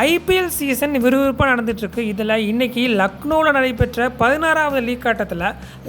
IPL season விறுவிறுப்பாக நடந்துகிட்ருக்கு இதில் இன்றைக்கி லக்னோவில் நடைபெற்ற பதினாறாவது லீக் ஆட்டத்தில்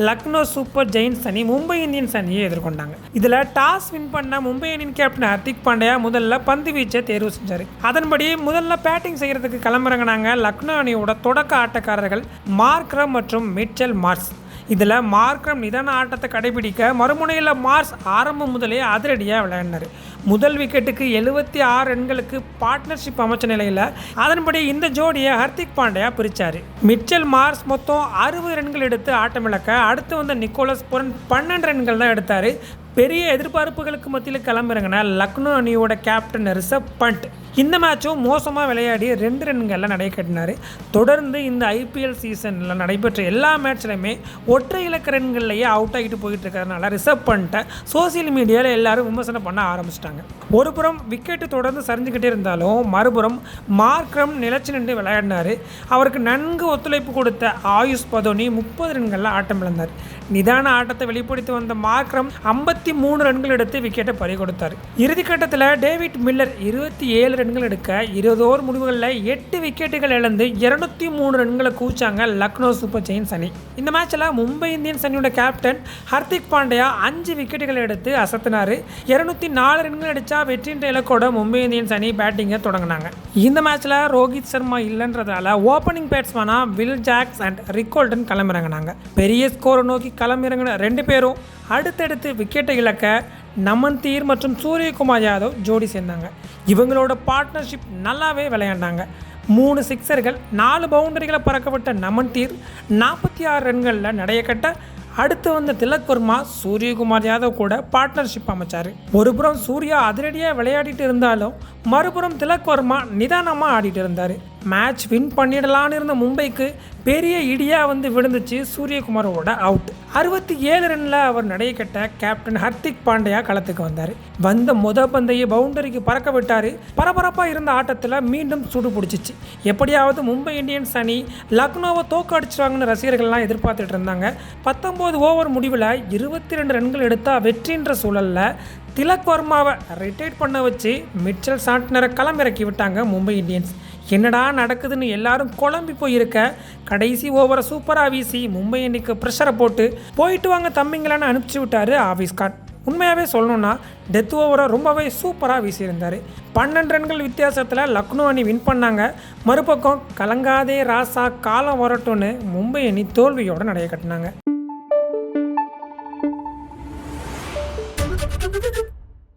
லக்னோ சூப்பர் ஜெயின்ஸ் அணி மும்பை இந்தியன்ஸ் அணியை எதிர்கொண்டாங்க. இதில் டாஸ் வின் பண்ண மும்பை அணியின் கேப்டன் ஹர்திக் பாண்டியா முதல்ல பந்து வீச்சை தேர்வு செஞ்சார். அதன்படி முதல்ல பேட்டிங் செய்கிறதுக்கு கிளம்புறங்கினாங்க லக்னோ அணியோட தொடக்க ஆட்டக்காரர்கள் மார்க்ரம் மற்றும் மிச்சல் மார்ஸ். இதில் மார்க்ரம் நிதான ஆட்டத்தை கடைபிடிக்க மறுமுனையில் மார்ஸ் ஆரம்பம் முதலே அதிரடியாக விளையாடினார். முதல் விக்கெட்டுக்கு எழுபத்தி ஆறு ரன்களுக்கு பார்ட்னர்ஷிப் அமைச்ச நிலையில் அதன்படி இந்த ஜோடியை ஹர்திக் பாண்டியா பிரித்தார் மிச்சல் மார்ஸ் மொத்தம் அறுபது ரன்கள் எடுத்து ஆட்டமிழக்க அடுத்து வந்த நிக்கோலஸ் புரன் பன்னெண்டு ரன்கள் தான் எடுத்தார். பெரிய எதிர்பார்ப்புகளுக்கு மத்தியில் கிளம்புறங்கின லக்னோ அணியோட கேப்டன் ரிஷப் பண்ட் இந்த மேட்சும் மோசமாக விளையாடி ரெண்டு ரன்களில் நடை கட்டினார். தொடர்ந்து இந்த ஐபிஎல் சீசனில் நடைபெற்ற எல்லா மேட்ச்லையுமே ஒற்றை இலக்க ரன்கள்லையே அவுட் ஆகிட்டு போயிட்டு இருக்கிறதுனால ரிசர்வ் பண்ணிட்ட சோசியல் மீடியாவில் எல்லாரும் விமர்சனம் பண்ண ஆரம்பிச்சிட்டாங்க. ஒரு புறம் விக்கெட்டு தொடர்ந்து சரிஞ்சுக்கிட்டே இருந்தாலும் மறுபுறம் மார்க்ரம் நிலச்சி நின்று விளையாடினார். அவருக்கு நன்கு ஒத்துழைப்பு கொடுத்த ஆயுஷ் பதோனி முப்பது ரன்களில் ஆட்டம் இழந்தார் நிதான ஆட்டத்தை வெளிப்படுத்தி வந்த மார்க்ரம் ஐம்பத்தி மூணு ரன்கள் எடுத்து விக்கெட்டை பறி கொடுத்தார். இறுதிக்கட்டத்தில் டேவிட் மில்லர் இருபத்தி ஏழு ரன்கள் எடுக்க இருபது ஓவர் முடிவுகளில் எட்டு விக்கெட்டுகள் இழந்து இருநூத்தி மூணு ரன்களை கூச்சாங்க லக்னோ சூப்பர் ஜெயின்ஸ் அணி. இந்த மேட்ச்சில் மும்பை இந்தியன்ஸ் அணியோட கேப்டன் ஹர்திக் பாண்டியா அஞ்சு விக்கெட்டுகள் எடுத்து அசத்தினார். இருநூத்தி நாலு ரன்கள் அடித்தா வெற்றின்ற இலக்கோட மும்பை இந்தியன்ஸ் அணி பேட்டிங்கை தொடங்கினாங்க. இந்த மேட்ச்சில் ரோஹித் சர்மா இல்லைன்றதால ஓப்பனிங் பேட்ஸ்மேனாக வில் ஜாக்ஸ் அண்ட் ரிக்கோல்டன் களமிறங்கினாங்க. பெரிய ஸ்கோரை நோக்கி களமிறங்கின ரெண்டு பேரும் அடுத்தடுத்து விக்கெட்டை இழக்க நமன் தீர் மற்றும் சூரியகுமார் யாதவ் ஜோடி சேர்ந்தாங்க. இவங்களோட பார்ட்னர்ஷிப் நல்லாவே விளையாண்டாங்க. மூணு சிக்ஸர்கள் நாலு பவுண்டரிகளை பறக்கப்பட்ட நமன் தீர் நாற்பத்தி ஆறு ரன்களில் நடைய கட்ட அடுத்து வந்த திலக் வர்மா சூரியகுமார் யாதவ் கூட பார்ட்னர்ஷிப் அமைச்சார். ஒருபுறம் சூர்யா அதிரடியாக விளையாடிட்டு இருந்தாலும் மறுபுறம் திலக் வர்மா நிதானமாக ஆடிட்டு இருந்தார். மேட்ச் வின் பண்ணிடலான்னு இருந்த மும்பைக்கு பெரிய இடியாக வந்து விழுந்துச்சு சூரியகுமாரோட அவுட் அறுபத்தி ஏழு ரனில் அவர் நடைய கட்ட கேப்டன் ஹர்திக் பாண்டியா களத்துக்கு வந்தார். வந்த முத பந்தையை பவுண்டரிக்கு பறக்க விட்டார். பரபரப்பாக இருந்த ஆட்டத்தில் மீண்டும் சூடு பிடிச்சிச்சு. எப்படியாவது மும்பை இந்தியன்ஸ் அணி லக்னோவை தோக்கடிச்சிருவாங்கன்னு ரசிகர்கள்லாம் எதிர்பார்த்துட்டு இருந்தாங்க. பத்தொம்போது ஓவர் முடிவில் இருபத்தி ரெண்டு ரன்கள் எடுத்தால் வெற்றின்ற சூழலில் திலக் வர்மாவை ரிட்டையர்ட் பண்ண வச்சு மிட்சல் சாண்ட்னரை களமிறக்கி விட்டாங்க மும்பை இந்தியன்ஸ். என்னடா நடக்குதுன்னு எல்லாரும் குழம்பி போயிருக்க. கடைசி ஓவரை சூப்பராக வீசி மும்பை அணிக்கு ப்ரெஷரை போட்டு போயிட்டு வாங்க தம்பிங்களான்னு அனுப்பிச்சி விட்டாரு ஆஃபீஸ் உண்மையாகவே சொல்லணும்னா டெத் ஓவரை ரொம்பவே சூப்பராக வீசியிருந்தார். பன்னெண்டு ரன்கள் வித்தியாசத்தில் லக்னோ அணி வின் பண்ணாங்க. மறுபக்கம் கலங்காதே ராசா காலம் வரட்டும்னு மும்பை அணி தோல்வியோடு நடைய கட்டினாங்க.